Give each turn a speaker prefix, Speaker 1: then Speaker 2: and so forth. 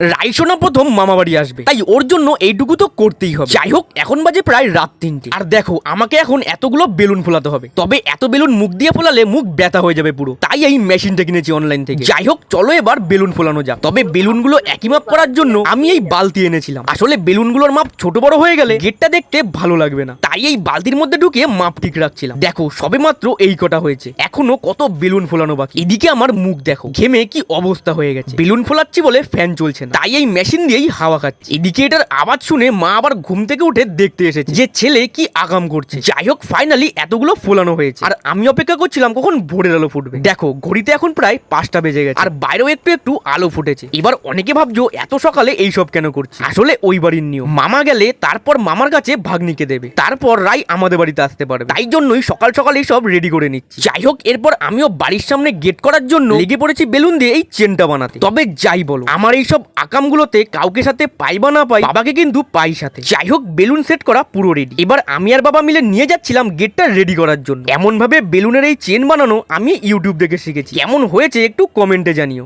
Speaker 1: রাইসোনা প্রথম মামা বাড়ি আসবে। তাই ওর জন্য এইটুকু তো করতেই হবে। যাই হোক, এখন বাজে প্রায় রাত তিনটে। আর দেখো, আমাকে এখন এতগুলো বেলুন ফোলাতে হবে। তবে এত বেলুন মুখ দিয়ে ফোলালে মুখ ব্যথা হয়ে যাবে পুরো। তাই এই মেশিনটা কিনেছি অনলাইন থেকে। যাই হোক, চলো এবার বেলুন ফোলানো যাক। তবে বেলুনগুলো একই মাপ করার জন্য আমি এই বালতি এনেছিলাম। আসলে বেলুনগুলোর মাপ ছোট বড় হয়ে গেলে গেটটা দেখতে ভালো লাগবে না। তাই এই বালতির মধ্যে ঢুকে মাপ ঠিক রাখছিলাম। দেখো, সবে মাত্র এই কটা হয়েছে। এখনও কত বেলুন ফোলানো বাকি। এদিকে আমার মুখ দেখো, ঘেমে কি অবস্থা হয়ে গেছে। বেলুন ফোলাচ্ছি বলে ফ্যান চলছে না। তাই এই মেশিন দিয়েই হাওয়া খাচ্ছে। এদিকে এটার আওয়াজ শুনে মা আবার ঘুম থেকে উঠে দেখতে এসেছে। যে ছেলে কি আগাম করছে। যাই হোক ফাইনালি এতগুলো ফোলানো হয়েছে। আর আমি অপেক্ষা করছিলাম কখন ভোরের আলো ফুটবে। দেখো ঘড়িতে এখন প্রায় পাঁচটা বেজে গেছে। আর বাইরেও একটু একটু আলো ফুটেছে। এবার অনেকে ভাবছ এত সকালে এইসব কেন করছে? আসলে ওই বাড়ির নিয়ম। মামা গেলে তারপর মামার কাছে ভাগ্নিকে দেবে। তারপর রাই আমাদের বাড়িতে আসতে পারবে। তাই জন্যই সকাল সকাল সব রেডি করে নিচ্ছি। যাই হোক এরপর আমিও বাড়ির সামনে গেট করার জন্য লেগে পড়েছি বেলুন দিয়ে এই চেনটা বানাতে। তবে যাই বলো আমার এই সব আকামগুলোতে কাউকে সাথে পাই বা না পাই, বাবাকে কিন্তু পাই সাথে। যাই হোক বেলুন সেট করা পুরো রেডি এবার আমি আর বাবা মিলে নিয়ে যাচ্ছিলাম গেটটা রেডি করার জন্য। এমন ভাবে বেলুনের এই চেন বানানো আমি ইউটিউব দেখে শিখেছি। এমন হয়েছে একটু কমেন্টে জানিও।